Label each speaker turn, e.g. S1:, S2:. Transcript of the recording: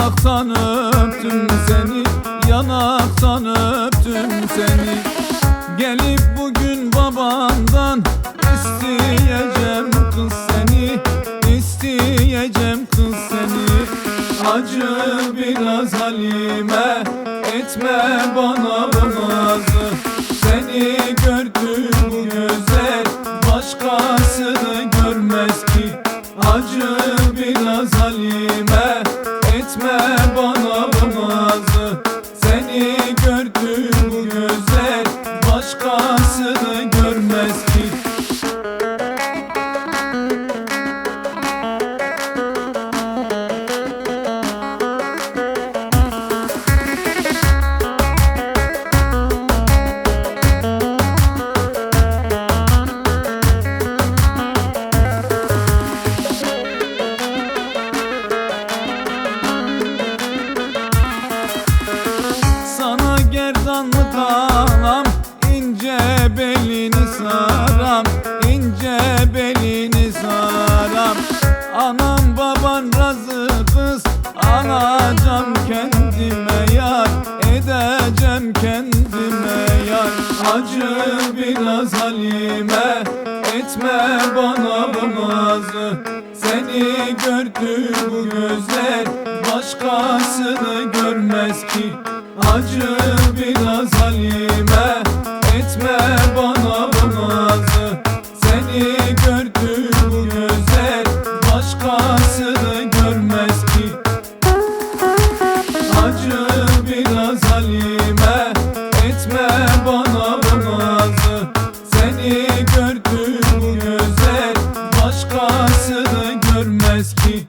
S1: Yanaktan öptüm seni Yanaktan öptüm seni. Gelip bugün babandan isteyeceğim kız seni isteyeceğim kız seni. Acı biraz halime etme bana bu nazı Seni gördü bu güzel başkasını görmez ki. Acı biraz halime gerdanlık alam ince belini saram ince belini saram. Anam baban razı kız alacağım kendime yar edeceğim kendime yar. Acı biraz halime etme bana bu Seni gördü bu gözler başkasını görmez ki Acı biraz halime Etme bana bu nazı Seni gördü bu güzel Başkasını görmez ki. Acı biraz halime Etme bana bu nazı Seni gördü bu güzel Başkasını görmez ki.